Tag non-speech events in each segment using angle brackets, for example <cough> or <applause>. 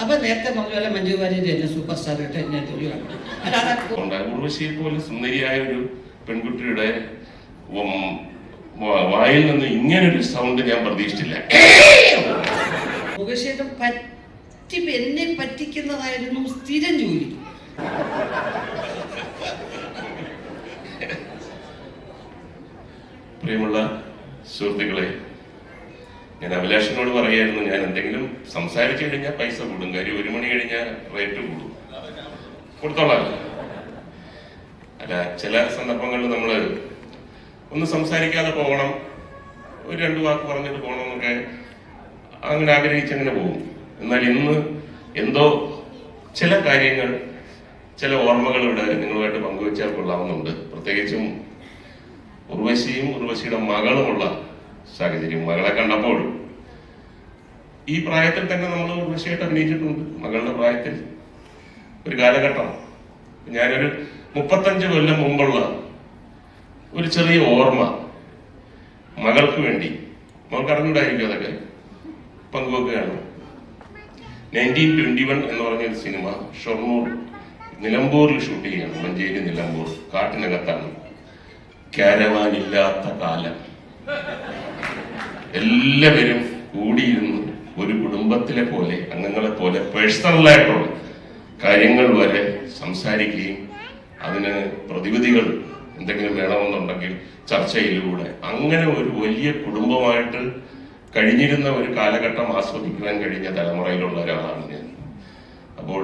അപ്പൊ നേരത്തെ പറഞ്ഞ പോലെ മഞ്ജു വാര്യർ എന്നെ സൂപ്പർ സ്റ്റാർ ഇട്ട് എന്നെ തൊഴിലാണ് അല്ലാതെ ഉർവശിയെ പോലെ സുന്ദരിയായ ഒരു പെൺകുട്ടിയുടെ വായിൽ നിന്ന് ഇങ്ങനൊരു സൗണ്ട് ഞാൻ പ്രതീക്ഷിച്ചില്ല. മുഖശേഷം പറ്റി എന്നെ പറ്റിക്കുന്നതായിരുന്നു സ്ഥിരം ജോലി. പ്രിയമുള്ള സുഹൃത്തുക്കളെ ഞാൻ അഭിലാഷിനോട് പറയായിരുന്നു ഞാൻ എന്തെങ്കിലും സംസാരിച്ചു കഴിഞ്ഞാൽ പൈസ കൂടും. കാര്യം ഒരു മണി കഴിഞ്ഞാൽ റേറ്റ് കൂടും. കൊടുത്തോളാം. അല്ല ചില സന്ദർഭങ്ങളിൽ നമ്മൾ ഒന്ന് സംസാരിക്കാതെ പോകണം. ഒരു രണ്ട് വാക്ക് പറഞ്ഞിട്ട് പോകണം എന്നൊക്കെ അങ്ങനെ ആഗ്രഹിച്ചങ്ങനെ പോകും. എന്നാൽ ഇന്ന് എന്തോ ചില കാര്യങ്ങൾ ചില ഓർമ്മകൾ ഇവിടെ നിങ്ങളുമായിട്ട് പങ്കുവെച്ചാൽ കൊള്ളാവുന്നുണ്ട്. പ്രത്യേകിച്ചും ഉർവശിയും ഉർവശിയുടെ മകളുമുള്ള സാഹചര്യം. മകളെ കണ്ടപ്പോൾ ഈ പ്രായത്തിൽ തന്നെ നമ്മൾ ഉർവശിയായിട്ട് അഭിനയിച്ചിട്ടുണ്ട്. മകളുടെ പ്രായത്തിൽ ഒരു കാലഘട്ടം. ഞാനൊരു മുപ്പത്തഞ്ച് കൊല്ലം മുമ്പുള്ള ഒരു ചെറിയ ഓർമ്മ മകൾക്ക് വേണ്ടി. മകൾക്ക് അറിഞ്ഞൂടായിരിക്കും അതൊക്കെ. പങ്കുവെക്കുകയാണ്. നയന്റീൻ ട്വന്റി വൺ എന്ന് പറഞ്ഞ ഒരു സിനിമ ഷൊർണൂർ നിലമ്പൂരിൽ ഷൂട്ട് ചെയ്യാണ് മഞ്ചേരി നിലമ്പൂർ കാട്ടിനകത്താണ്. കാലം. എല്ലാവരും കൂടിയിരുന്ന് കുടുംബത്തിലെ പോലെ അംഗങ്ങളെ പോലെ പേഴ്സണലായിട്ടുള്ള കാര്യങ്ങൾ വരെ സംസാരിക്കുകയും അതിന് പ്രതിവിധികൾ എന്തെങ്കിലും വേണമെന്നുണ്ടെങ്കിൽ ചർച്ചയിലൂടെ. അങ്ങനെ ഒരു വലിയ കുടുംബമായിട്ട് കഴിഞ്ഞിരുന്ന ഒരു കാലഘട്ടം ആസ്വദിക്കുവാൻ കഴിഞ്ഞ തലമുറയിലുള്ള ഒരാളാണ് ഞാൻ. അപ്പോൾ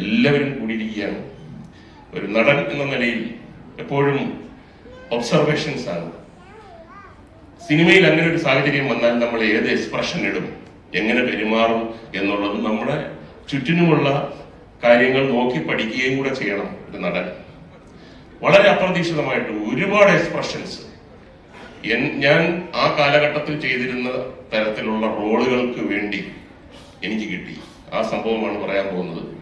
എല്ലാവരും കൂടിയിരിക്കുകയാണ്. ഒരു നടൻ എന്ന നിലയിൽ എപ്പോഴും ഒബ്സർവേഷൻസ് ആണ്. സിനിമയിൽ അങ്ങനെ ഒരു സാഹചര്യം വന്നാൽ നമ്മൾ ഏത് എക്സ്പ്രഷൻ ഇടും? എങ്ങനെ പെരുമാറും എന്നുള്ളത് നമ്മുടെ ചുറ്റിനുമുള്ള കാര്യങ്ങൾ നോക്കി പഠിക്കുകയും കൂടെ ചെയ്യണം ഒരു നടൻ. വളരെ അപ്രതീക്ഷിതമായിട്ട് ഒരുപാട് എക്സ്പ്രഷൻസ് ഞാൻ ആ കാലഘട്ടത്തിൽ ചെയ്തിരുന്ന തരത്തിലുള്ള റോളുകൾക്ക് വേണ്ടി എനിക്ക് കിട്ടി. ആ സംഭവമാണ് പറയാൻ പോകുന്നത്.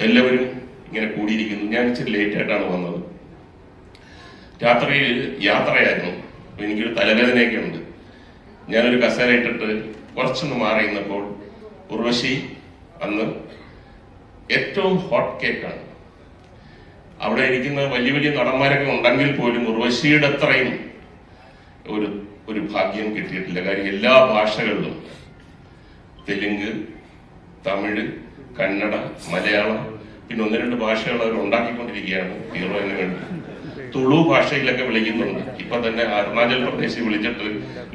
എല്ലാവരും ഇങ്ങനെ കൂടിയിരിക്കുന്നു. ഞാൻ ഇച്ചിരി ലേറ്റ് ആയിട്ടാണ് വന്നത്. രാത്രിയിൽ യാത്രയായിരുന്നു. എനിക്കൊരു തലവേദനയൊക്കെ ഉണ്ട്. ഞാനൊരു കസേര ഇട്ടിട്ട് കുറച്ചൊന്ന് മാറി ഉർവശി അന്ന് ഏറ്റവും ഹോട്ട് കേക്കാണ് അവിടെ ഇരിക്കുന്ന വലിയ വലിയ നടന്മാരൊക്കെ ഉണ്ടെങ്കിൽ പോലും ഉർവശിയുടെ അത്രയും ഒരു ഒരു ഭാഗ്യം കിട്ടിയിട്ടില്ല. കാര്യം എല്ലാ ഭാഷകളിലും തെലുങ്ക് തമിഴ് കന്നഡ മലയാളം പിന്നെ ഒന്ന് രണ്ട് ഭാഷകൾ അവർ ഉണ്ടാക്കിക്കൊണ്ടിരിക്കുകയാണ്. ഹീറോയിന് വേണ്ടി തുളു ഭാഷയിലൊക്കെ വിളിക്കുന്നുണ്ട്. ഇപ്പൊ തന്നെ അരുണാചൽ പ്രദേശിൽ വിളിച്ചിട്ട്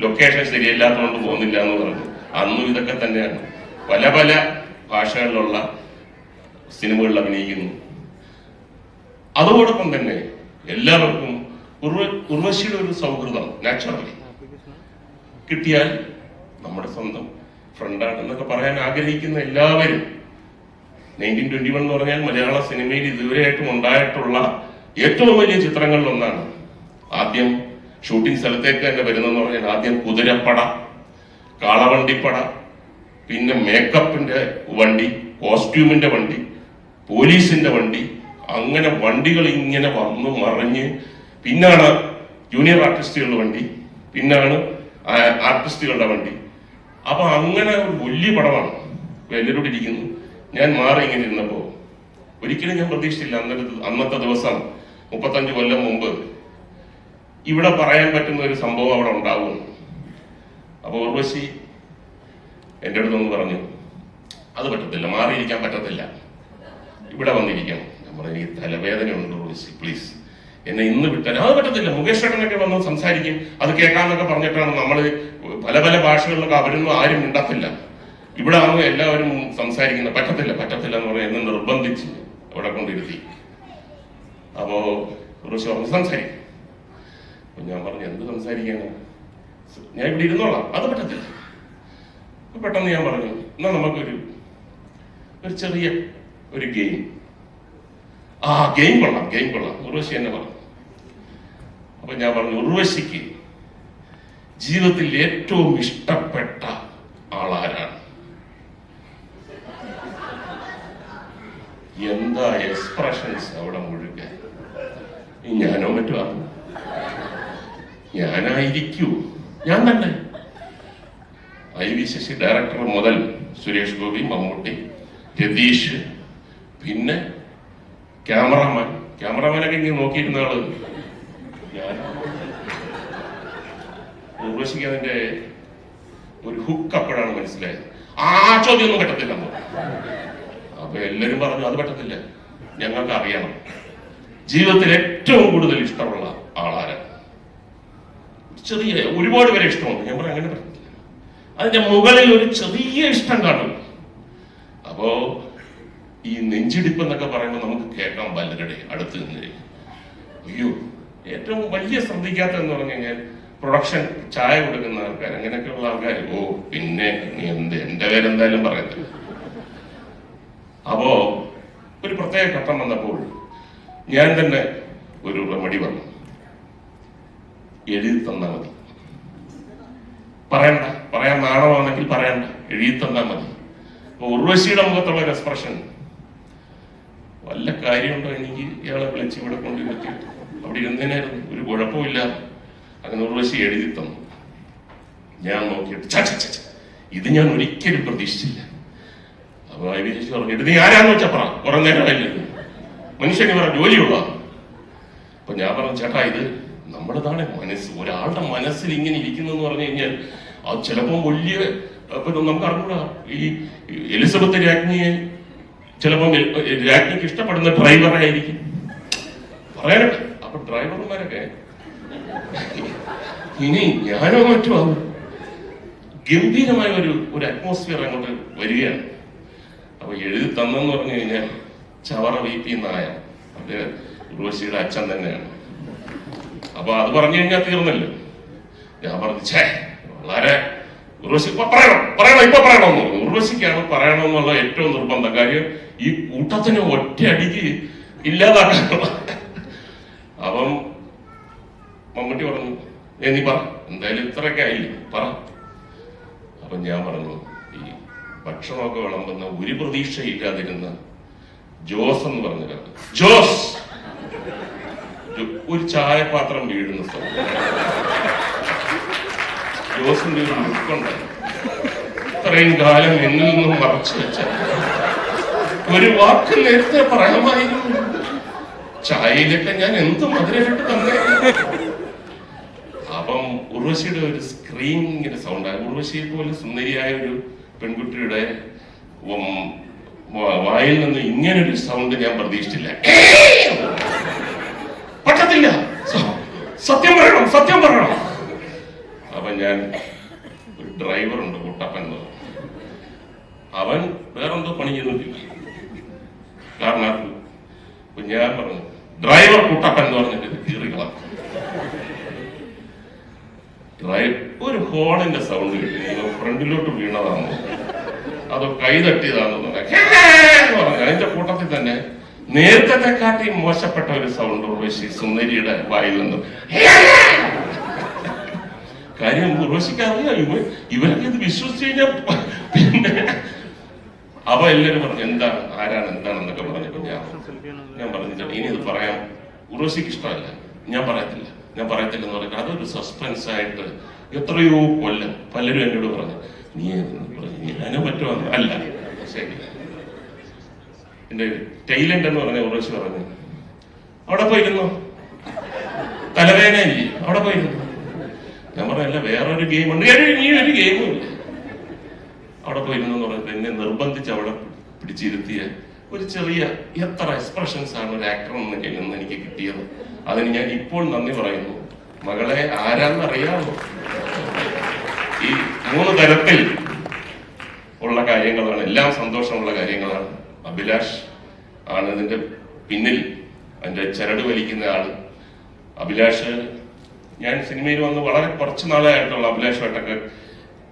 ലൊക്കേഷൻ ശരിയല്ലാത്തതുകൊണ്ട് പോകുന്നില്ല എന്ന് പറഞ്ഞു. അന്നും ഇതൊക്കെ തന്നെയാണ്. പല പല ഭാഷകളിലുള്ള സിനിമകളിൽ അഭിനയിക്കുന്നു. അതോടൊപ്പം തന്നെ എല്ലാവർക്കും ഉർവ ഉർവശിയുടെ ഒരു സൗഹൃദം നാച്ചുറലി കിട്ടിയാൽ നമ്മുടെ സ്വന്തം ഫ്രണ്ടാണ് എന്നൊക്കെ പറയാൻ ആഗ്രഹിക്കുന്ന എല്ലാവരും. നയന്റീൻ ട്വന്റി വൺ എന്ന് പറഞ്ഞാൽ മലയാള സിനിമയിൽ ഇതുവരെയായിട്ടും ഉണ്ടായിട്ടുള്ള ഏറ്റവും വലിയ ചിത്രങ്ങളിൽ ഒന്നാണ് ആദ്യം ഷൂട്ടിംഗ് സ്ഥലത്തേക്ക് തന്നെ വരുന്നതെന്ന് പറഞ്ഞാൽ ആദ്യം കുതിരപ്പട കാളവണ്ടിപ്പട പിന്നെ മേക്കപ്പിന്റെ വണ്ടി കോസ്റ്റ്യൂമിന്റെ വണ്ടി പോലീസിന്റെ വണ്ടി അങ്ങനെ വണ്ടികൾ ഇങ്ങനെ വന്നു മറിഞ്ഞ് പിന്നാണ് ജൂനിയർ ആർട്ടിസ്റ്റുകളുടെ വണ്ടി പിന്നാണ് ആർട്ടിസ്റ്റുകളുടെ വണ്ടി. അപ്പൊ അങ്ങനെ ഒരു വലിയ പടമാണ് ഇപ്പൊ എല്ലാവരും ഇരിക്കുന്നു. ഞാൻ മാറി ഇങ്ങനെ ഇരുന്നപ്പോ ഒരിക്കലും ഞാൻ പ്രതീക്ഷിച്ചില്ല അന്നത്തെ ദിവസം മുപ്പത്തഞ്ച് കൊല്ലം മുമ്പ് ഇവിടെ പറയാൻ പറ്റുന്ന ഒരു സംഭവം അവിടെ ഉണ്ടാവും. അപ്പൊ ഉർവശി എന്റെ അടുത്തൊന്ന് പറഞ്ഞു അത് പറ്റത്തില്ല മാറിയിരിക്കാൻ പറ്റത്തില്ല. ഇവിടെ വന്നിരിക്കണം. പറഞ്ഞു എനിക്ക് തലവേദന ഉണ്ട് ഉർവശി പ്ലീസ് എന്നെ ഇന്ന് വിട്ടാൽ അത് പറ്റത്തില്ല മുകേഷ് ചേട്ടനൊക്കെ വന്ന് സംസാരിക്കും. അത് കേൾക്കാന്നൊക്കെ പറഞ്ഞിട്ടാണ് നമ്മൾ പല പല ഭാഷകളിലൊക്കെ അവരൊന്നും ആരും ഉണ്ടാക്കില്ല ഇവിടെ ആകുമ്പോൾ എല്ലാവരും സംസാരിക്കുന്നത്. പറ്റത്തില്ല പറ്റത്തില്ല എന്ന് പറഞ്ഞാൽ എന്നെ നിർബന്ധിച്ച് അവിടെ കൊണ്ടിരുത്തി. അപ്പോ കുറച്ച് പറഞ്ഞു സംസാരിക്കും. ഞാൻ പറഞ്ഞു എന്ത് സംസാരിക്കാനാ? ഞാൻ ഇവിടെ ഇരുന്നോളാം. അത് പറ്റത്തില്ല. പെട്ടെന്ന് ഞാൻ പറഞ്ഞു എന്നാ നമുക്കൊരു ഒരു ചെറിയ ഒരു ഗെയിം ആ ഗെയിം കൊള്ളാം ഗെയിം കൊള്ളാം. ഉർവശി എന്നെ പറഞ്ഞു. അപ്പൊ ഞാൻ പറഞ്ഞു ഉർവശിക്ക് ജീവിതത്തിൽ ഏറ്റവും ഇഷ്ടപ്പെട്ട ആളാരാണ് എന്താ എക്സ്പ്രഷൻസ് അവിടെ മുഴുകൻ ഈ ഞാനോ മറ്റോ? ആണ് ഞാനായിരിക്കൂ. ഞാൻ തന്നെ. I V C C director മുതൽ സുരേഷ് ഗോപി മമ്മൂട്ടി രതീഷ് പിന്നെ ക്യാമറാമാൻ. ക്യാമറാമാനൊക്കെ ഇങ്ങനെ നോക്കിയിരുന്ന ആൾ. ഉർവശിക്ക് അതിന്റെ ഒരു ഹുക്ക് അപ്പോഴാണ് മനസ്സിലായത്. ആ ചോദ്യമൊന്നും പറ്റത്തില്ല അപ്പൊ എല്ലാരും പറഞ്ഞു അത് പറ്റത്തില്ല. ഞങ്ങൾക്ക് അറിയണം ജീവിതത്തിൽ ഏറ്റവും കൂടുതൽ ഇഷ്ടമുള്ള ആളാരാണ് ചെറിയ ഒരുപാട് പേരെ ഇഷ്ടമുണ്ട്. ഞാൻ പറയാം അങ്ങനെ പറഞ്ഞില്ല അതിന്റെ മുകളിൽ ഒരു ചെറിയ ഇഷ്ടം കാണും. അപ്പോ ഈ നെഞ്ചിടിപ്പ് എന്നൊക്കെ പറയുമ്പോൾ നമുക്ക് കേൾക്കാം പലരുടെ അടുത്ത് നിന്ന് അയ്യോ ഏറ്റവും വലിയ ശ്രദ്ധിക്കാത്ത എന്ന് പറഞ്ഞു കഴിഞ്ഞാൽ പ്രൊഡക്ഷൻ ചായ കൊടുക്കുന്ന ആൾക്കാർ അങ്ങനെയൊക്കെയുള്ള ആൾക്കാർ ഓ പിന്നെ നീ എന്ത് എന്റെ പേരെന്തായാലും പറയത്തില്ല. അപ്പോ ഒരു പ്രത്യേക ഘട്ടം വന്നപ്പോൾ ഞാൻ തന്നെ ഒരു റെമഡി പറഞ്ഞു എഴുതി തന്നാ മതി. പറയണ്ട. പറയാൻ നാണമാണെങ്കിൽ പറയണ്ട. എഴുതി തന്നാ മതി. ഉർവശിയുടെ മുഖത്തുള്ള ഒരു എക്സ്പ്രഷൻ വല്ല കാര്യമുണ്ടോ എനിക്ക് ഇയാളെ വിളിച്ച് ഇവിടെ കൊണ്ടുവരുത്തി അവിടെ ഇരുന്നതിനായിരുന്നു ഒരു കുഴപ്പമില്ല. അങ്ങനെ ഉർവശി എഴുതി തന്നു. ഞാൻ നോക്കിയിട്ട് ചച്ച ഇത് ഞാൻ ഒരിക്കലും പ്രതീക്ഷിച്ചില്ല. അപ്പൊ ഐ വി ചേച്ചി പറഞ്ഞു നീ ആരാന്ന് വെച്ചാ പറ. കുറെ നേരമായില്ലേ മനുഷ്യന് വേറെ ജോലിയുള്ള അപ്പൊ ഞാൻ പറഞ്ഞു ചേട്ടാ ഇത് നമ്മുടേതാണ് മനസ്സ്. ഒരാളുടെ മനസ്സിൽ ഇങ്ങനെ ഇരിക്കുന്നു എന്ന് പറഞ്ഞു കഴിഞ്ഞാൽ അത് ചിലപ്പോൾ വലിയ ഇപ്പൊ നമുക്ക് അറിഞ്ഞൂടാ. ഈ എലിസബത്ത് രാജ്ഞിയെ ചിലപ്പോൾ രാജ്ഞിക്ക് ഇഷ്ടപ്പെടുന്ന ഡ്രൈവറായിരിക്കും പറയാനൊക്കെ അപ്പൊ ഡ്രൈവർമാരൊക്കെ ഇനി ഞാനോ മറ്റോ ആവും. ഗംഭീരമായ ഒരു ഒരു അറ്റ്മോസ്ഫിയർ അങ്ങോട്ട് വരികയാണ്. അപ്പൊ എഴുതി തന്നെന്ന് പറഞ്ഞു കഴിഞ്ഞാൽ ചവറ വി പി നായർ അത് ഉർവശിയുടെ അച്ഛൻ തന്നെയാണ്. അപ്പൊ അത് പറഞ്ഞു കഴിഞ്ഞാൽ തീർന്നല്ലോ. ഞാൻ പറഞ്ഞു ഛേ വളരെ ഉർവശി പറയണം പറയണം ഇപ്പൊ പറയണമെന്ന് ഉർവശിക്കാണ് പറയണമെന്നുള്ള ഏറ്റവും നിർബന്ധം. കാര്യം ഈ കൂട്ടത്തിന് ഒറ്റയടിക്ക് ഇല്ലാതാക്കണം <laughs> അപ്പം മമ്മൂട്ടി പറഞ്ഞു "ഏ, നീ പറ എന്തായാലും ഇത്രയൊക്കെ ആയില്ലേ? പറ. അപ്പൊ ഞാൻ പറഞ്ഞു ഈ ഭക്ഷണമൊക്കെ വിളമ്പുന്ന ഒരു പ്രതീക്ഷയില്ലാതിരുന്ന ജോസ് എന്ന് പറഞ്ഞ ജോസ്! ഒരു- ചായപാത്രം വീഴുന്ന സ്ഥലം. ജോസിന്റെ ഒരു ലുക്കുണ്ട് ഇത്രയും കാലം എന്നിൽ നിന്നും മറച്ചു വെച്ച. ഒരു വാക്ക് നേരത്തെ പറയാമായിരുന്നു. ചായയിലൊക്കെ ഞാൻ എന്ത് മധുരമായിട്ട് തന്നെ. അപ്പം ഉർവശിയുടെ ഒരു സ്ക്രീനിങ്ങിന്റെ സൗണ്ടാണ് ഉർവശിയെ പോലെ സുന്ദരിയായ ഒരു പെൺകുട്ടിയുടെ വായിൽ നിന്ന് ഇങ്ങനെ ഒരു സൗണ്ട് ഞാൻ പ്രതീക്ഷിച്ചില്ല. പറ്റത്തില്ല. സത്യം പറയണം സത്യം പറയണം. അപ്പൊ ഞാൻ ഒരു ഡ്രൈവർ ഉണ്ട് കുട്ടപ്പൻ എന്ന് അവൻ വേറെന്തോ പണി ചെയ്യുന്നില്ല. കാരണം അപ്പൊ ഞാൻ പറഞ്ഞു ഡ്രൈവർ കുട്ടപ്പൻ എന്ന് പറഞ്ഞിട്ട് കീറികളാണ് ഡ്രൈവ് ഒരു ഹോണിന്റെ സൗണ്ട് കിട്ടി. ഫ്രണ്ടിലോട്ട് വീണതാണോ അതോ കൈ തട്ടിയതാണെന്ന് പറഞ്ഞു അതിന്റെ കൂട്ടത്തിൽ തന്നെ നേരത്തെ കാട്ടി മോശപ്പെട്ട ഒരു സൗണ്ട് ഉർവശി സുന്ദരിയുടെ വായിൽ നിന്ന്. കാര്യം ഉർവശിക്ക് അറിയാം. ഇവ ഇവരൊക്കെ ഇത് വിശ്വസിച്ച് കഴിഞ്ഞാൽ പിന്നെ അവ എല്ലാരും പറഞ്ഞു എന്താണ്? ആരാണ്? എന്താണെന്നൊക്കെ പറഞ്ഞപ്പോ ഞാൻ ഞാൻ പറഞ്ഞില്ല. ഇനി ഇത് പറയാം. ഉർവശിക്ക് ഇഷ്ടമല്ല. ഞാൻ പറയത്തില്ല. ഞാൻ പറയത്തില്ല എന്ന് പറഞ്ഞിട്ട് അതൊരു സസ്പെൻസ് ആയിട്ട് എത്രയോ കൊല്ലം പലരും എന്നോട് പറഞ്ഞു. നീ ഞാനും പറ്റുമോ? അല്ല. ശരി. എന്റെ ടൈലൻഡ് എന്ന് പറഞ്ഞ ഉറച്ചു പറഞ്ഞു. അവിടെ പോയിരുന്നു? തലവേദന ഇല്ലേ അവിടെ പോയിരുന്നു? ഞാൻ പറഞ്ഞല്ല വേറൊരു ഗെയിം ഉണ്ട്. ഏയ് നീ ഒരു ഗെയിമും ഇല്ല. അവിടെ പോയിരുന്നു എന്ന് പറഞ്ഞിട്ട് എന്നെ നിർബന്ധിച്ച് അവിടെ പിടിച്ചിരുത്തിയ ഒരു ചെറിയ എത്ര എക്സ്പ്രഷൻസ് ആണ് ഒരു ആക്ടർ എന്ന നിന്ന് എനിക്ക് കിട്ടിയത്. അതിന് ഞാൻ ഇപ്പോൾ നന്ദി പറയുന്നു. മകളെ ആരാന്നറിയാമോ മൂന്ന് തരത്തിൽ ഉള്ള കാര്യങ്ങളാണ് എല്ലാം സന്തോഷമുള്ള കാര്യങ്ങളാണ്. അഭിലാഷ് ആണ് ഇതിന്റെ പിന്നിൽ അതിന്റെ ചരട് വലിക്കുന്ന ആൾ. അഭിലാഷ് ഞാൻ സിനിമയിൽ വന്ന് വളരെ കുറച്ച് നാളെ ആയിട്ടുള്ള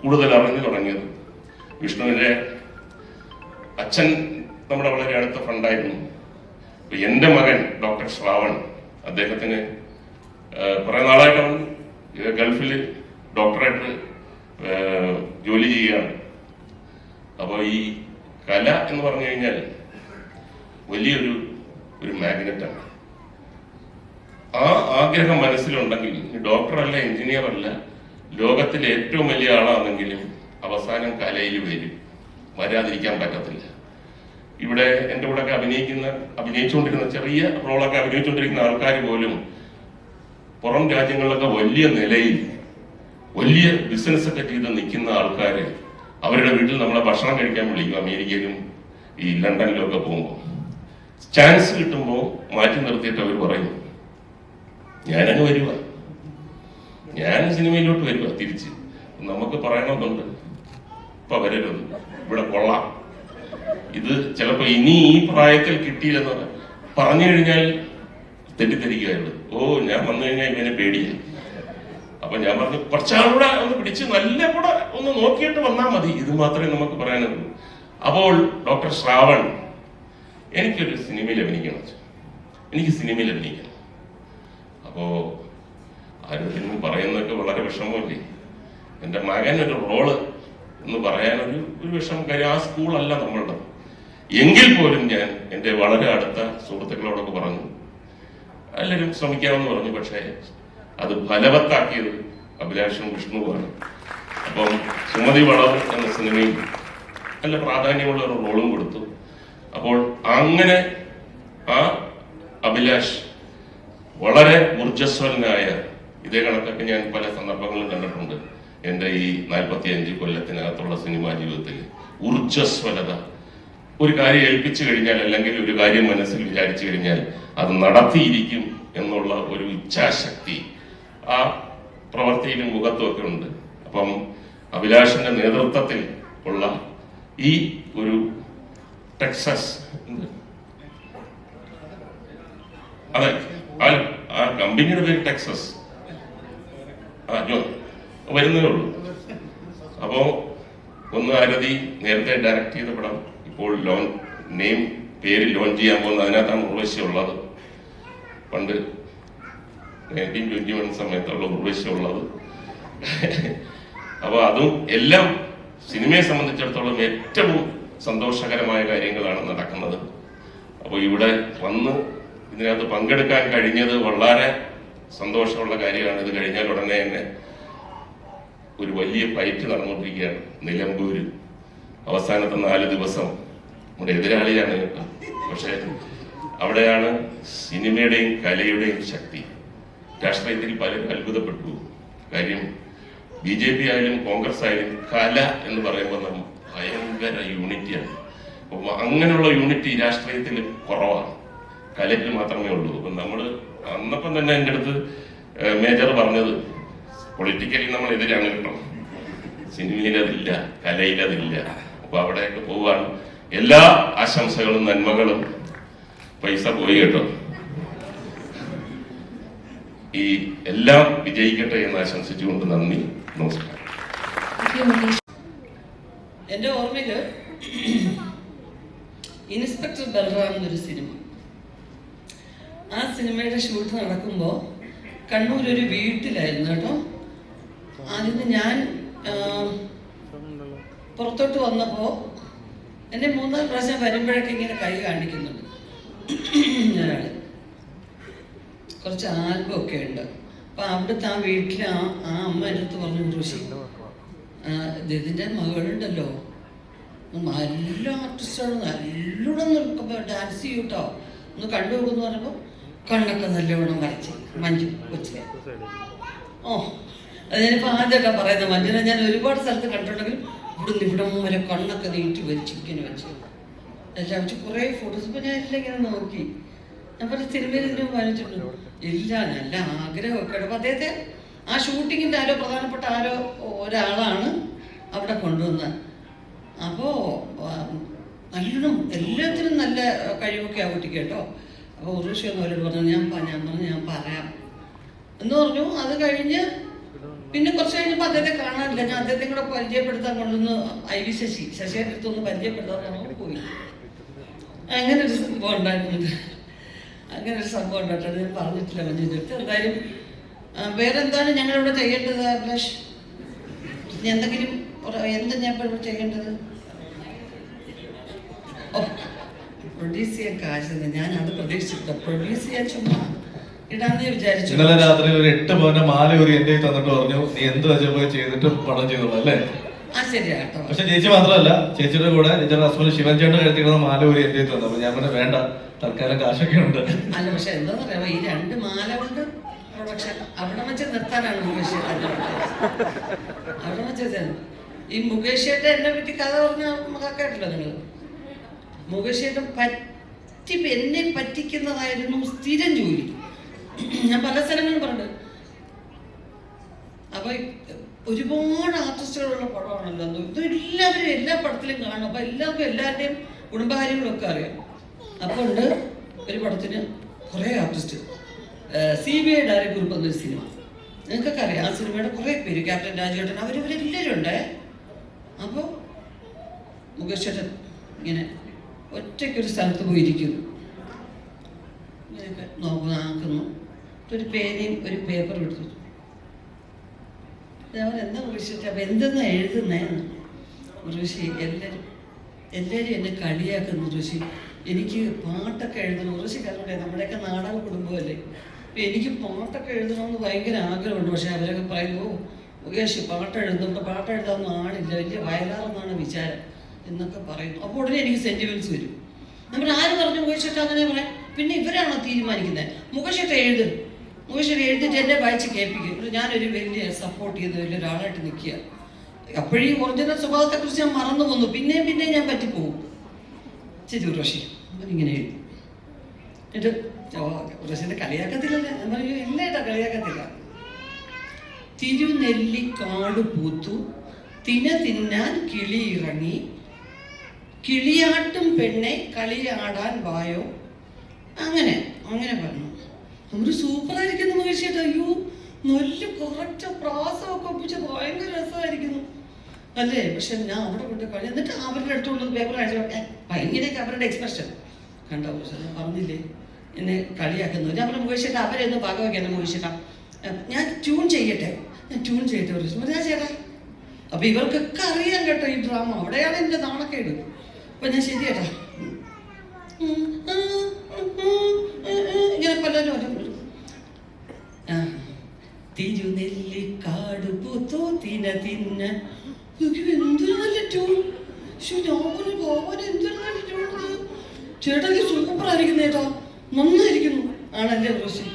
കൂടുതൽ അറിഞ്ഞു തുടങ്ങിയത്. വിഷ്ണുവിന്റെ അച്ഛൻ നമ്മുടെ വളരെ അടുത്ത ഫ്രണ്ടായിരുന്നു. എന്റെ മകൻ ഡോക്ടർ ശ്രാവൺ അദ്ദേഹത്തിന് കുറെ നാളായിട്ട് അവൻ ഗൾഫിൽ ഡോക്ടറായിട്ട് ജോലി ചെയ്യുകയാണ്. അപ്പോൾ ഈ കല എന്ന് പറഞ്ഞു കഴിഞ്ഞാൽ വലിയൊരു ഒരു മാഗ്നറ്റാണ്. ആ ആഗ്രഹം മനസ്സിലുണ്ടെങ്കിൽ ഡോക്ടറല്ല എഞ്ചിനീയർ അല്ല ലോകത്തിലെ ഏറ്റവും വലിയ ആളാണെങ്കിലും അവസാനം കലയിൽ വരും. വരാതിരിക്കാൻ പറ്റത്തില്ല. ഇവിടെ എന്റെ കൂടെ ഒക്കെ അഭിനയിക്കുന്ന അഭിനയിച്ചുകൊണ്ടിരിക്കുന്ന ചെറിയ റോളൊക്കെ അഭിനയിച്ചുകൊണ്ടിരിക്കുന്ന ആൾക്കാർ പോലും പുറം രാജ്യങ്ങളിലൊക്കെ വലിയ നിലയിൽ വലിയ ബിസിനസ് ഒക്കെ ചെയ്ത് നിൽക്കുന്ന ആൾക്കാർ അവരുടെ വീട്ടിൽ നമ്മളെ ഭക്ഷണം കഴിക്കാൻ വിളിക്കും. അമേരിക്കയിലും ഈ ലണ്ടനിലും ഒക്കെ പോകുമ്പോൾ ചാൻസ് കിട്ടുമ്പോൾ മാറ്റി നിർത്തിയിട്ട് അവർ പറയും ഞാനങ്ങ് വരുക ഞാൻ സിനിമയിലോട്ട് വരിക തിരിച്ച്. നമുക്ക് പറയണമെന്നുണ്ട് ഇപ്പൊ വരരുത്. ഇവിടെ കൊള്ളാം. ഇത് ചിലപ്പോ ഇനി ഈ പ്രായത്തിൽ കിട്ടിയില്ലെന്ന് പറഞ്ഞു കഴിഞ്ഞാൽ തെറ്റിദ്ധരിക്കുകയുള്ളൂ ഓ ഞാൻ വന്നു കഴിഞ്ഞാൽ ഇവനെ പേടിയ. അപ്പൊ ഞാൻ പറഞ്ഞു കുറച്ചാളൂടെ ഒന്ന് പിടിച്ച് നല്ല കൂടെ ഒന്ന് നോക്കിയിട്ട് വന്നാൽ മതി. ഇത് മാത്രമേ നമുക്ക് പറയാനുള്ളൂ. അപ്പോൾ ഡോക്ടർ ശ്രാവൺ എനിക്കൊരു സിനിമയിൽ അഭിനയിക്കണം എനിക്ക് സിനിമയിൽ അഭിനയിക്കണം. അപ്പോ ആരോഗ്യം പറയുന്നതൊക്കെ വളരെ വിഷമമല്ലേ? എന്റെ മകൻ ഒരു റോൾ എന്ന് പറയാനൊരു ഒരു വിഷമം കാര്യം ആ സ്കൂളല്ല നമ്മളുടെ. എങ്കിൽ പോലും ഞാൻ എന്റെ വളരെ അടുത്ത സുഹൃത്തുക്കളോടൊക്കെ പറഞ്ഞു എല്ലാവരും ശ്രമിക്കാമെന്ന് പറഞ്ഞു പക്ഷേ അത് ഫലവത്താക്കിയത് അഭിലാഷും വിഷ്ണുവാണ് അപ്പം സുമതി വളവ് എന്ന സിനിമയിൽ നല്ല പ്രാധാന്യമുള്ള ഒരു റോളും കൊടുത്തു. അപ്പോൾ അങ്ങനെ ആ അഭിലാഷ് വളരെ ഊർജസ്വലനായ ഇതേ കണക്കൊക്കെ ഞാൻ പല സന്ദർഭങ്ങളും കണ്ടിട്ടുണ്ട്. എന്റെ ഈ നാൽപ്പത്തി അഞ്ച് കൊല്ലത്തിനകത്തുള്ള സിനിമാ ജീവിതത്തിൽ ഊർജസ്വലത ഒരു കാര്യം ഏൽപ്പിച്ചു കഴിഞ്ഞാൽ അല്ലെങ്കിൽ ഒരു കാര്യം മനസ്സിൽ വിചാരിച്ചു കഴിഞ്ഞാൽ അത് നടത്തിയിരിക്കും എന്നുള്ള ഒരു ഇച്ഛാശക്തി ആ പ്രവൃത്തിയിലും മുഖത്തും ഒക്കെ ഉണ്ട്. അപ്പം അഭിലാഷിന്റെ നേതൃത്വത്തിൽ ഉള്ള ഈ ഒരു ടെക്സസ്? അതെ ആ- കമ്പനിയുടെ പേര് ടെക്സസ്. ആ ജോ വരുന്നേ ഉള്ളൂ. അപ്പോ ഒന്ന് ആരതി നേരത്തെ ഡയറക്ട് ചെയ്ത പടം ഇപ്പോൾ ലോൺ നെയിം പേര് ലോഞ്ച് ചെയ്യാൻ പോകുന്നത് അതിനകത്താണ് ഉള്ളത് പണ്ട് നയന്റീൻ ട്വന്റി വൺ സമയത്തുള്ള ഉർവശമുള്ളത് അപ്പൊ അതും എല്ലാം സിനിമയെ സംബന്ധിച്ചിടത്തോളം ഏറ്റവും സന്തോഷകരമായ കാര്യങ്ങളാണ് നടക്കുന്നത്. അപ്പോൾ ഇവിടെ വന്ന് ഇതിനകത്ത് പങ്കെടുക്കാൻ കഴിഞ്ഞത് വളരെ സന്തോഷമുള്ള കാര്യമാണ്. ഇത് കഴിഞ്ഞാൽ ഉടനെ തന്നെ ഒരു വലിയ ഫൈറ്റ് നടന്നുകൊണ്ടിരിക്കുകയാണ് നിലമ്പൂര്. അവസാനത്തെ നാല് ദിവസം നമ്മുടെ എതിരാളിയാണ് പക്ഷെ അവിടെയാണ് സിനിമയുടെയും കലയുടെയും ശക്തി. രാഷ്ട്രീയത്തിൽ പലരും അത്ഭുതപ്പെട്ടു. കാര്യം ബി ജെ പി ആയാലും കോൺഗ്രസ് ആയാലും കല എന്ന് പറയുമ്പോൾ നാം ഭയങ്കര യൂണിറ്റിയാണ്. അപ്പൊ അങ്ങനെയുള്ള യൂണിറ്റി രാഷ്ട്രീയത്തിൽ കുറവാണ്. കലയ്ക്ക് മാത്രമേ ഉള്ളൂ. അപ്പൊ നമ്മൾ അന്നപ്പം തന്നെ എന്റെ അടുത്ത് മേജർ പറഞ്ഞത് പൊളിറ്റിക്കലി നമ്മൾ എതിരാണ് കേട്ടോ കലയിൽ അതില്ല അപ്പൊ അവിടെയൊക്കെ പോവാണ്. എല്ലാ ആശംസകളും നന്മകളും. പൈസ പോയി കേട്ടോ. ഈ എല്ലാം വിജയിക്കട്ടെ എന്ന് ആശംസിച്ചുകൊണ്ട് നന്ദി നമസ്കാരം. എന്റെ ഓർമ്മയിൽ ഇൻസ്പെക്ടർ ബൽറാം എന്നൊരു സിനിമ. ആ സിനിമയുടെ ഷൂട്ട് നടക്കുമ്പോൾ കണ്ണൂർ ഒരു വീട്ടിലായിരുന്നു കേട്ടോ. അതിന് ഞാൻ പുറത്തോട്ട് വന്നപ്പോൾ എന്റെ മൂന്നാൽ പ്രാവശ്യം വരുമ്പോഴൊക്കെ ഇങ്ങനെ കൈ കാണിക്കുന്നുണ്ട്. <clears throat> ഒരാൾ കുറച്ച് ആൽബം ഒക്കെ ഉണ്ട്. അപ്പൊ അവിടുത്തെ ആ വീട്ടിൽ ആ ആ അമ്മ എടുത്ത് പറഞ്ഞു ഋഷി ആ, ഇത് ഇതിന്റെ മകളുണ്ടല്ലോ നല്ല ആർട്ടിസ്റ്റാണ് നല്ലോണം ഡാൻസ് ചെയ്യൂട്ടോ. ഒന്ന് കണ്ടു നോക്കുന്നു പറഞ്ഞപ്പോൾ കണ്ണൊക്കെ നല്ലവണ്ണം വരച്ച്. മഞ്ജു കൊച്ചിലെ. ഓ അത് ഞാനിപ്പോൾ ആദ്യമൊക്കെ പറയുന്നത് മഞ്ജുനെ ഞാൻ ഒരുപാട് സ്ഥലത്ത് കണ്ടിട്ടുണ്ടെങ്കിലും ഇവിടുന്ന് ഇവിടം വരെ കണ്ണൊക്കെ നീട്ടി വലിച്ച് ഇങ്ങനെ വെച്ച്. എല്ലാം വെച്ച് കുറേ ഫോട്ടോസ് ഇപ്പൊ ഞാൻ എല്ലാം ഇങ്ങനെ നോക്കി. ഞാൻ പറഞ്ഞ സിനിമയിൽ ഇതിനും വരച്ചിട്ടുണ്ട് ഇല്ല നല്ല ആഗ്രഹമൊക്കെ അപ്പം അദ്ദേഹത്തെ ആ ഷൂട്ടിങ്ങിന്റെ ആരോ പ്രധാനപ്പെട്ട ആരോ ഒരാളാണ് അവിടെ കൊണ്ടുവന്നത് അപ്പോൾ നല്ലോണം എല്ലാത്തിനും നല്ല കഴിവൊക്കെ ആ കുട്ടിക്ക് കേട്ടോ. അപ്പോൾ ഉറുഷി ഒന്ന് അവരോട് പറഞ്ഞു ഞാൻ ഞാൻ പറഞ്ഞു ഞാൻ പറയാം എന്ന് പറഞ്ഞു. അത് കഴിഞ്ഞ് പിന്നെ കുറച്ച് കഴിഞ്ഞപ്പോൾ അദ്ദേഹത്തെ കാണാനില്ല. ഞാൻ അദ്ദേഹത്തെ കൂടെ പരിചയപ്പെടുത്താൻ കൊണ്ടുവന്ന് ഐ വി ശശി ശശിയുടെ അടുത്തൊന്ന് പരിചയപ്പെടുത്താൻ പോയി. അങ്ങനെ ഒരു സംഭവം ഉണ്ടായിരുന്നുണ്ട് അങ്ങനെ ഒരു സംഭവം ഉണ്ടായിട്ടുണ്ട് ഞാൻ പറഞ്ഞിട്ടില്ല മഞ്ജുവിന്റെ അടുത്ത് എന്തായാലും വേറെന്താണ് ഞങ്ങളിവിടെ ചെയ്യേണ്ടത് അഭിലാഷ്? എന്തെങ്കിലും എന്ത് ഞാൻ ഇപ്പോൾ ഇവിടെ ചെയ്യേണ്ടത്? പ്രൊഡ്യൂസ് ചെയ്യാൻ കാശ് ഞാൻ അത് പ്രതീക്ഷിച്ചില്ല പ്രൊഡ്യൂസ് ചെയ്യാൻ ചുമ്മാ ഇടാന്നേ വിചാരിച്ചു. ഇന്നലെ രാത്രി ഒരു എട്ട് പവന്റെ മാല ഒരു എന്റെ തന്നിട്ട് പറഞ്ഞു നീ എന്ത് വെച്ചപ്പോ ചെയ്തിട്ട് പണം ചെയ്തോളൂ അല്ലേ? പക്ഷെ ചേച്ചി മാത്രമല്ല ചേച്ചിയുടെ കൂടെ ചേച്ചിയുടെ ഹസ്ബൻഡ് ശിവൻ ചേട്ടൻ കഴിക്കുന്ന മാല ഒരു എന്റെ തന്നെ. അപ്പൊ ഞാൻ പിന്നെ വേണ്ട തൽക്കാലം കാശൊക്കെ ഉണ്ട്. അല്ല പക്ഷെ എന്താ പറയാ ഈ രണ്ട് മാല കൊണ്ട് പ്രൊഡക്ഷൻ അവിടെ വെച്ച് നിർത്താനാണ് മുകേഷ് അവിടെ വെച്ച് ഈ മുകേഷേട്ട എന്നെ പറ്റി കഥ പറഞ്ഞ കേട്ടില്ല നിങ്ങൾ? മുകേഷ് പറ്റി എന്നെ പറ്റിക്കുന്നതായിരുന്നു സ്ഥിരം ജോലി. ഞാൻ പല സ്ഥലങ്ങളും പറഞ്ഞു അപ്പൊ ഒരുപാട് ആർട്ടിസ്റ്റുകളുള്ള പടമാണല്ലോ. ഇതെല്ലാവരും എല്ലാ പടത്തിലും കാണും. അപ്പൊ എല്ലാവർക്കും എല്ലാവരുടെയും കുടുംബകാര്യങ്ങളൊക്കെ അറിയാം. അപ്പൊ ഉണ്ട് ഒരു പടത്തിന് കുറേ artist C B I diary group എന്നൊരു സിനിമ നിങ്ങൾക്കൊക്കെ അറിയാം ആ സിനിമയുടെ കുറേ പേര് ക്യാപ്റ്റൻ രാജേട്ടൻ അവരിവരെല്ലാവരും ഉണ്ടേ. അപ്പോൾ മുകേഷ് ചേട്ടൻ ഇങ്ങനെ ഒറ്റയ്ക്കൊരു സ്ഥലത്ത് പോയിരിക്കുന്നു. ഇങ്ങനെയൊക്കെ നോക്കുന്നു ആക്കുന്നു. ഒരു പേനയും ഒരു പേപ്പറും എടുത്തു ഞാൻ എന്താ വിളിച്ചിട്ട് അപ്പം എന്തെന്നാ എഴുതുന്നേന്ന് ഋഷി എല്ലാവരും എല്ലാവരും എന്നെ കളിയാക്കുന്നു ഋഷി എനിക്ക് പാട്ടൊക്കെ എഴുതണം. ഋഷി കാരണം നമ്മുടെയൊക്കെ നാടൻ കുടുംബമല്ലേ? എനിക്ക് പാട്ടൊക്കെ എഴുതണമെന്ന് ഭയങ്കര ആഗ്രഹമുണ്ട്. പക്ഷേ അവരൊക്കെ പറയുന്നു "ഓ, മുകേഷ് പാട്ട് എഴുതുന്നുണ്ട് പാട്ട് എഴുതാമെന്ന് ആളില്ല. വലിയ വയലാറെന്നാണ് വിചാരം എന്നൊക്കെ പറയുന്നു. അപ്പോൾ ഉടനെ എനിക്ക് സെന്റിമെന്റ്സ് വരും. നമ്മൾ ആര് പറഞ്ഞു മുകേഷ് ചേട്ടാ അങ്ങനെ പറയാം. പിന്നെ ഇവരാണോ തീരുമാനിക്കുന്നത്? മുകേഷേട്ട എഴുതും. മുകേഷ് ചേട്ടാ എഴുതിയിട്ട് എന്നെ വായിച്ച് കേൾപ്പിക്കും. ഞാനൊരു വലിയ സപ്പോർട്ട് ചെയ്ത് വലിയ ഒരാളായിട്ട് നിൽക്കുക. അപ്പോഴീ ഒറിജിനൽ സ്വഭാവത്തെക്കുറിച്ച് ഞാൻ മറന്നു പോന്നു. പിന്നെയും പിന്നെയും ഞാൻ പറ്റിപ്പോകും. ചെയ്തു ഉറവശി ഇങ്ങനെ എഴുതി. കളിയാക്കത്തില്ലല്ലേ? പറയൂ ഇല്ല ഏട്ടാ കളിയാക്കത്തില്ല. തിരുനെല്ലിക്കാട് പൂത്തു തിന തിന്നാൻ കിളി ഇറങ്ങി കിളിയാട്ടും പെണ്ണെ കളിയാടാൻ വായോ? അങ്ങനെ അങ്ങനെ പറഞ്ഞു. നമ്മൾ സൂപ്പറായിരിക്കുന്നു മഹേഷ് ചേട്ടാ അയ്യോ നല്ല കറക്റ്റ് പ്രാസമൊക്കെ ഒപ്പിച്ച് ഭയങ്കര രസമായിരിക്കുന്നു. അല്ലേ? പക്ഷെ ഞാൻ അവിടെ കൊണ്ട് കളി എന്നിട്ട് അവരുടെ അടുത്തുള്ള പേപ്പർ അയച്ചു ഭയങ്കരമൊക്കെ അവരുടെ എക്സ്പ്രഷൻ കണ്ടോ ഞാൻ പറഞ്ഞില്ലേ? എന്നെ കളിയാക്കുന്നു. ഞാൻ പറഞ്ഞു മുകേഷ് ചേട്ടാ അവരെയൊന്ന് ഭാഗമാക്കിയാണ് മുകേഷ് ചേട്ടാ ഞാൻ ട്യൂൺ ചെയ്യട്ടെ? ഞാൻ ട്യൂൺ ചെയ്യട്ടെ ഒരു ഞാൻ ചേട്ടാ. അപ്പൊ ഇവർക്കൊക്കെ അറിയാൻ കേട്ടോ ഈ ഡ്രാമ അവിടെയാണ് എന്റെ നാണക്കേട്. അപ്പൊ ഞാൻ ശരി ചേട്ടാ. ഉം, ഉം, ഉം, ഉം, ഉം, ഇങ്ങനെ പലരും ഓരോ തിരുനെല്ലിക്കാട് പൂത്തു തിന തിന്ന എന്തൊരു നല്ല ട്യൂൺ ശ്ശോ, ഞാനൊരു ഭഗവാനെ, എന്തൊരു നല്ല ട്യൂൺ. ചേട്ടാ സൂപ്പർ ആയിരിക്കുന്നു ചേട്ടാ നന്നായിരിക്കുന്നു ആണല്ലേ ഉർവശി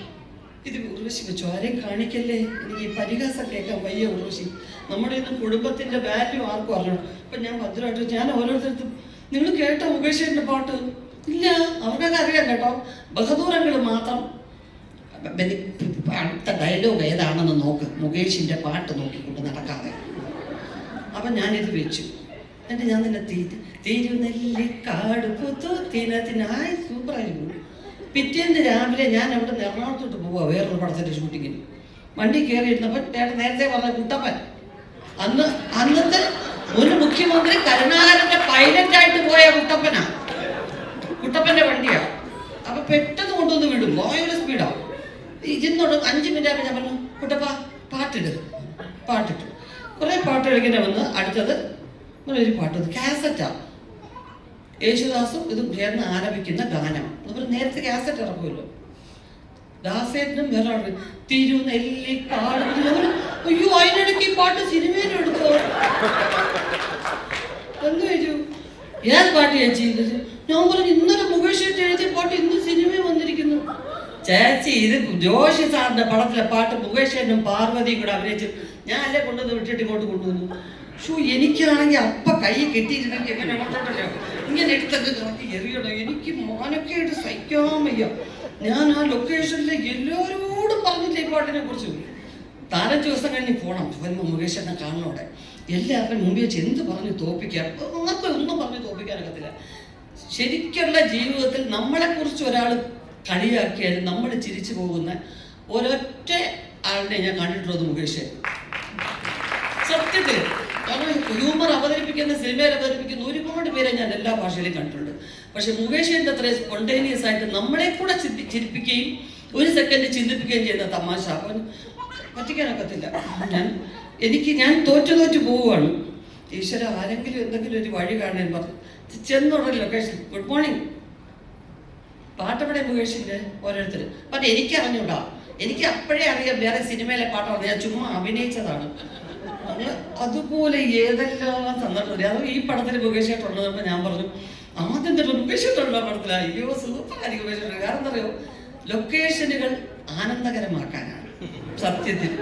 ഇത് ഉർവശി വെച്ചു ആരെയും കാണിക്കല്ലേ എനിക്ക് പരിഹാസം കേൾക്കാൻ വയ്യ ഉർവശി നമ്മുടെ ഇന്ന് കുടുംബത്തിന്റെ വാല്യൂ ആർക്കും അറിയണം അപ്പൊ ഞാൻ ഭദ്രമായിട്ട് ഞാൻ ഓരോരുത്തർക്കും നിങ്ങൾ കേട്ട ഉപേക്ഷേന്റെ പാട്ട് ഇല്ല അവർക്കൊക്കെ അറിയാം കേട്ടോ ബഹദൂരങ്ങൾ മാത്രം അടുത്ത ഡയലോഗ് ഏതാണെന്ന് നോക്ക് മുകേഷിന്റെ പാട്ട് നോക്കിക്കൊണ്ട് നടക്കാതെ അപ്പൊ ഞാനിത് വെച്ചു. എന്നിട്ട് ഞാൻ നിന്നെ തീറ്റ തിരുനെല്ലിക്കാട് പുത്തു തിന തിനായി സൂപ്പറായിരുന്നു. പിറ്റേന്ന് രാവിലെ ഞാൻ അവിടെ നിന്ന് എറണാകുളത്തോട്ട് പോവാ വേറൊരു പടത്തിന്റെ ഷൂട്ടിങ്ങിന് വണ്ടി കയറിയിരുന്നപ്പോ ചേട്ടൻ നേരത്തെ പറഞ്ഞ കുട്ടപ്പൻ അന്ന് അന്നത്തെ ഒരു മുഖ്യമന്ത്രി കരുണാകരന്റെ പൈലറ്റായിട്ട് പോയ കുട്ടപ്പനാ. കുട്ടപ്പന്റെ വണ്ടിയാ. അപ്പൊ പെട്ടെന്ന് കൊണ്ടുവന്ന് വിടും ഭയങ്കര സ്പീഡാ ഇതിന്നോട് അഞ്ച് മിനിറ്റ് ആയപ്പോ ഞാൻ പറഞ്ഞു കുട്ടപ്പ പാട്ടിട്. പാട്ടിട്ടു. കുറെ പാട്ടുകൾ ഇങ്ങനെ വന്ന് അടുത്തത് ഒരു പാട്ട് കാസറ്റാ. യേശുദാസും ഇതും ചേർന്ന് ആരംഭിക്കുന്ന ഗാനം. അതുപോലെ നേരത്തെ കാസറ്റ് ഇറക്കുമല്ലോ. ദാസേട്ടനും വേറെ തിരുനെല്ലി പറഞ്ഞു, അയ്യോ അതിനിടയ്ക്ക് ഈ പാട്ട് സിനിമയിൽ എടുത്തോ? എന്ത് ചോദിച്ചു ഏത് പാട്ട് ചേച്ചി? ഞാൻ പറഞ്ഞു ഇന്നലെ ചേട്ടൻ എഴുതിയ പാട്ട് ഇന്ന് സിനിമ വന്നിരിക്കുന്നു. ചേച്ചി ഇത് ജോഷി സാറിന്റെ പടത്തിലെ പാട്ട് മുകേഷനും പാർവതിയും കൂടെ അഭിനയിച്ചു ഞാൻ അല്ലേ കൊണ്ടുവന്ന് വിട്ടിട്ട് ഇങ്ങോട്ട് കൊണ്ടുവന്നു. ഷൂ എനിക്കാണെങ്കിൽ അപ്പ കൈ കെട്ടിയിരുന്നെങ്കിൽ എങ്ങനെ അങ്ങോട്ടോട്ടല്ലോ ഇങ്ങനെ എടുത്തൊക്കെ കറക്കി എറിയണം. എനിക്ക് മോനൊക്കെയായിട്ട് സഹിക്കാൻ വയ്യ ഞാൻ ആ ലൊക്കേഷനിലെ എല്ലാവരോടും പറഞ്ഞില്ലേ പാട്ടിനെ കുറിച്ച്? തല ദിവസം കഴിഞ്ഞ് പോണം. വരുമ്പോൾ മുകേഷ് എന്നെ കാണണോടെ എല്ലാവരും മുമ്പിൽ വെച്ച് എന്ത് പറഞ്ഞ് തോപ്പിക്കാൻ? ഒന്നും പറഞ്ഞ് തോപ്പിക്കാനൊക്കത്തില്ല ശരിക്കുള്ള ജീവിതത്തിൽ നമ്മളെക്കുറിച്ച് ഒരാൾ കളിയാക്കിയാലും നമ്മൾ ചിരിച്ചു പോകുന്ന ഒരൊറ്റ ആളിനെ ഞാൻ കണ്ടിട്ടുള്ളത് മുകേഷ്? സത്യത്തിൽ. കാരണം ഹ്യൂമർ അവതരിപ്പിക്കുന്ന സിനിമയിൽ അവതരിപ്പിക്കുന്ന ഒരുപാട് പേരെ ഞാൻ എല്ലാ ഭാഷയിലും കണ്ടിട്ടുണ്ട്. പക്ഷെ മുകേഷിന്റെ അത്ര സ്പോണ്ടേനിയസ് ആയിട്ട് നമ്മളെ കൂടെ ചിരിപ്പിക്കുകയും ഒരു സെക്കൻഡ് ചിന്തിപ്പിക്കുകയും ചെയ്യുന്ന തമാശ. അവൻ പറ്റിക്കാനൊക്കത്തില്ല. ഞാൻ എനിക്ക് ഞാൻ തോറ്റു തോറ്റു പോവുകയാണ്. ഈശ്വര ആരെങ്കിലും എന്തെങ്കിലും ഒരു വഴി കാണാൻ പറഞ്ഞു ചെന്നുടനെ ലൊക്കേഷൻ ഗുഡ് മോർണിംഗ് പാട്ടപ്പടെ മുകേഷിന്റെ ഓരോരുത്തർ പക്ഷെ എനിക്ക് അറിഞ്ഞൂടാ എനിക്ക് അപ്പോഴേ അറിയാം വേറെ സിനിമയിലെ പാട്ടാണ് ഞാൻ ചുമ്മാ അഭിനയിച്ചതാണ്. അതുപോലെ ഏതെല്ലാം സന്ദർഭത്തിൽ അത് ഈ പടത്തിൽ മുകേഷ് ഏട്ടുള്ളപ്പോൾ ഞാൻ പറഞ്ഞു. ആദ്യം തന്നെ മുകേഷ് ഏട്ടുള്ള പടത്തിൽ അയ്യോ സൂപ്പർ ആയിരിക്കും മുകേഷ് കാരണം എന്താ അറിയോ ലൊക്കേഷനുകൾ ആനന്ദകരമാക്കാനാണ്. സത്യത്തിൽ.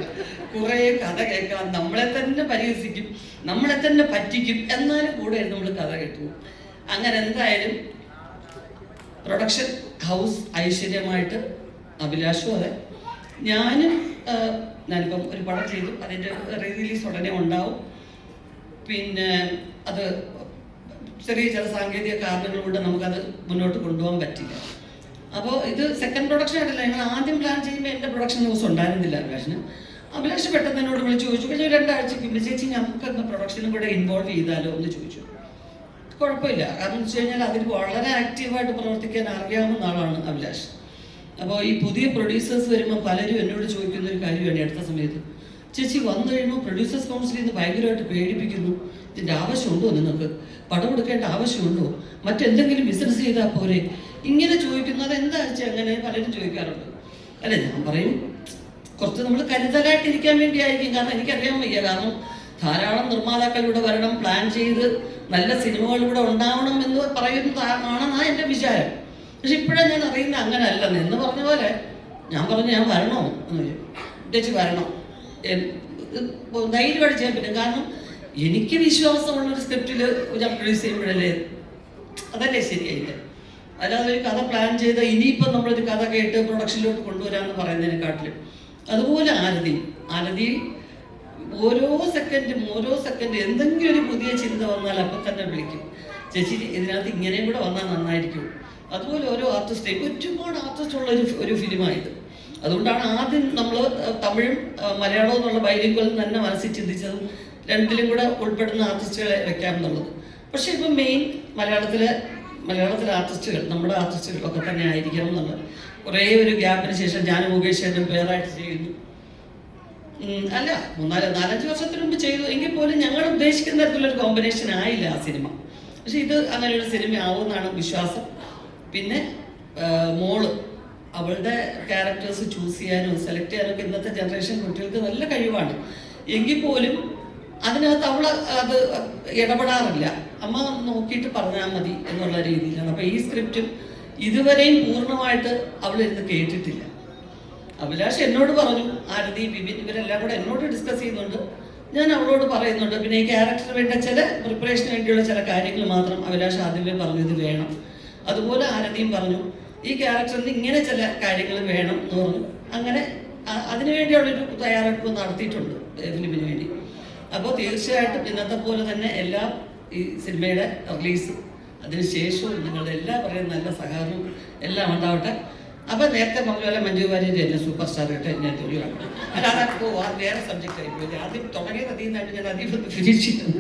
കുറെ കഥ കേൾക്കാൻ നമ്മളെ തന്നെ പരിഹസിക്കും നമ്മളെ തന്നെ പറ്റിക്കും എന്നാലും കൂടെ നമ്മൾ കഥ കേട്ടു. അങ്ങനെ എന്തായാലും പ്രൊഡക്ഷൻ ഹൗസ് ഐശ്വര്യമായിട്ട് അഭിലാഷും അതെ. ഞാനും ഞാനിപ്പം ഒരു പടം ചെയ്തു. അതിന്റെ റിലീസ് ഉടനെ ഉണ്ടാവും. പിന്നെ അത് ചെറിയ ചില സാങ്കേതിക കാരണങ്ങൾ കൊണ്ട് നമുക്കത് മുന്നോട്ട് കൊണ്ടുപോകാൻ പറ്റില്ല. അപ്പോൾ ഇത് സെക്കൻഡ് പ്രൊഡക്ഷൻ ആയിട്ടല്ല ഞങ്ങൾ ആദ്യം പ്ലാൻ ചെയ്യുമ്പോൾ എന്റെ പ്രൊഡക്ഷൻ ഹൗസ് ഉണ്ടായിരുന്നില്ല അഭിലാഷിന്. അഭിലാഷ് പെട്ടെന്ന് എന്നോട് വിളിച്ച് ചോദിച്ചു കഴിഞ്ഞ രണ്ടാഴ്ചയ്ക്ക് പിന്നെ ചേച്ചി നമുക്കൊന്ന് പ്രൊഡക്ഷനും കൂടെ ഇൻവോൾവ് ചെയ്താലോ? എന്ന് ചോദിച്ചു. കുഴപ്പമില്ല. കാരണം വെച്ച് കഴിഞ്ഞാൽ അതിൽ വളരെ ആക്റ്റീവായിട്ട് പ്രവർത്തിക്കാൻ അറിയാവുന്ന ആളാണ് അഭിലാഷ്. അപ്പോൾ ഈ പുതിയ പ്രൊഡ്യൂസേഴ്സ് വരുമ്പോൾ പലരും എന്നോട് ചോദിക്കുന്ന ഒരു കാര്യമാണ് അടുത്ത സമയത്ത്. ചേച്ചി വന്നു കഴിയുമ്പോൾ പ്രൊഡ്യൂസേഴ്സ് കൗൺസിലിൽ നിന്ന് ഭയങ്കരമായിട്ട് പേടിപ്പിക്കുന്നു. ഇതിന്റെ ആവശ്യമുണ്ടോ നിങ്ങൾക്ക്? പടം എടുക്കേണ്ട ആവശ്യമുണ്ടോ? മറ്റെന്തെങ്കിലും ബിസിനസ് ചെയ്താൽ പോരെ. ഇങ്ങനെ ചോദിക്കുന്നത് എന്താ വെച്ചാൽ അങ്ങനെ പലരും ചോദിക്കാറുണ്ട്. അല്ല ഞാൻ പറയും കുറച്ച് നമ്മൾ കരുതലായിട്ടിരിക്കാൻ വേണ്ടിയായിരിക്കും. കാരണം എനിക്കറിയാൻ വയ്യ. കാരണം ധാരാളം നിർമ്മാതാക്കൾ ഇവിടെ വരണം പ്ലാൻ ചെയ്ത് നല്ല സിനിമകൾ ഇവിടെ ഉണ്ടാവണം എന്ന് പറയുന്നതാണെന്നാണ് എന്റെ വിചാരം. പക്ഷെ ഇപ്പോഴാണ് ഞാൻ അറിയുന്നത് അങ്ങനെ അല്ലെന്ന് എന്ന് പറഞ്ഞ പോലെ ഞാൻ പറഞ്ഞു ഞാൻ വരണോ? എന്ന്. ചേച്ചി വരണോ? ധൈര്യമായിട്ട് ചെയ്യാൻ പറ്റും കാരണം എനിക്ക് വിശ്വാസമുള്ളൊരു സ്ക്രിപ്റ്റിൽ ഞാൻ പ്രൊഡ്യൂസ് ചെയ്യുമ്പോഴല്ലേ അതല്ലേ ശരിയായിട്ട്. അല്ലാതെ ഒരു കഥ പ്ലാൻ ചെയ്ത് ഇനിയിപ്പം നമ്മളൊരു കഥ കേട്ട് പ്രൊഡക്ഷനിലോട്ട് കൊണ്ടുവരാമെന്ന് പറയുന്നതിനെക്കാട്ടിലും. അതുപോലെ ആരതി. ആരതി ഓരോ സെക്കൻഡും ഓരോ സെക്കൻഡും എന്തെങ്കിലും ഒരു പുതിയ ചിന്ത വന്നാൽ അപ്പം തന്നെ വിളിക്കും. ചേച്ചി ഇതിനകത്ത് ഇങ്ങനെയും കൂടെ വന്നാൽ നന്നായിരിക്കും. അതുപോലെ ഓരോ ആർട്ടിസ്റ്റേക്ക് ഒരുപാട് ആർട്ടിസ്റ്റ് ഉള്ള ഒരു ഒരു ഫിലിമായത് അതുകൊണ്ടാണ് ആദ്യം നമ്മൾ തമിഴും മലയാളവും എന്നുള്ള ബൈലിംഗുകൾ തന്നെ മനസ്സിൽ ചിന്തിച്ചതും രണ്ടിലും കൂടെ ഉൾപ്പെടുന്ന ആർട്ടിസ്റ്റുകളെ വെക്കാം എന്നുള്ളത്. പക്ഷേ ഇപ്പം മെയിൻ മലയാളത്തിലെ മലയാളത്തിലെ ആർട്ടിസ്റ്റുകൾ നമ്മുടെ ആർട്ടിസ്റ്റുകൾ ഒക്കെ തന്നെ ആയിരിക്കണം എന്നുള്ളത്. കുറേ ഒരു ഗ്യാപ്പിന് ശേഷം ഞാൻ മുകേഷ് ഏട്ടൻ പേരായിട്ട് ചെയ്യുന്നു. അല്ല മൂന്നാൽ നാലഞ്ച് വർഷത്തിന് മുമ്പ് ചെയ്തു. എങ്കിൽ പോലും ഞങ്ങൾ ഉദ്ദേശിക്കുന്ന തരത്തിലുള്ള ഒരു കോമ്പിനേഷൻ ആയില്ല ആ സിനിമ പക്ഷെ ഇത് അങ്ങനെ ഒരു സിനിമ ആവുമെന്നാണ് വിശ്വാസം. പിന്നെ മോൾ അവളുടെ ക്യാരക്ടേഴ്സ് ചൂസ് ചെയ്യാനും സെലക്ട് ചെയ്യാനും ഇന്നത്തെ ജനറേഷൻ കുട്ടികൾക്ക് നല്ല കഴിവാണ്. എങ്കിൽ പോലും അതിനകത്ത് അവൾ അത് ഇടപെടാറില്ല. അമ്മ നോക്കിയിട്ട് പറഞ്ഞാൽ മതി എന്നുള്ള രീതിയിലാണ്. അപ്പോൾ ഈ സ്ക്രിപ്റ്റും ഇതുവരെയും പൂർണമായിട്ട് അവളിരുന്ന് കേട്ടിട്ടില്ല. അഭിലാഷ് എന്നോട് പറഞ്ഞു ആരതി ബിബിൻ ഇവരെല്ലാം കൂടെ എന്നോട് ഡിസ്കസ് ചെയ്യുന്നുണ്ട്. ഞാൻ അവളോട് പറയുന്നുണ്ട് പിന്നെ ഈ ക്യാരക്ടറിന് വേണ്ട ചില പ്രിപ്പറേഷന് വേണ്ടിയുള്ള ചില കാര്യങ്ങൾ മാത്രം അഭിലാഷ് ആദ്യമേ പറഞ്ഞത് വേണം. അതുപോലെ ആരതിയും പറഞ്ഞു ഈ ക്യാരക്ടറിന് ഇങ്ങനെ ചില കാര്യങ്ങൾ വേണം എന്ന് പറഞ്ഞു. അങ്ങനെ അതിനുവേണ്ടിയുള്ളൊരു അതിനു വേണ്ടിയുള്ളൊരു തയ്യാറെടുപ്പ് നടത്തിയിട്ടുണ്ട് ഫിലിമിന് വേണ്ടി. അപ്പോൾ തീർച്ചയായിട്ടും ഇന്നത്തെ പോലെ തന്നെ എല്ലാ ഈ സിനിമയുടെ റിലീസ് അതിനുശേഷവും നിങ്ങളുടെ എല്ലാവരുടെയും നല്ല സഹകരണവും എല്ലാം ഉണ്ടാവട്ടെ. അപ്പൊ നേരത്തെ പറഞ്ഞ പോലെ മഞ്ജു വാര്യന്റെ എന്നെ സൂപ്പർ സ്റ്റാർ ആയിട്ട് ഞാൻ തൊഴിലാണ് അല്ലാതെ വേറെ സബ്ജക്റ്റ് ആയിപ്പോയി ആദ്യം തുടങ്ങിയത് അതിൽ നിന്നായിട്ട് ഞാൻ അധികം ഫിനിഷ് ചെയ്യുന്നു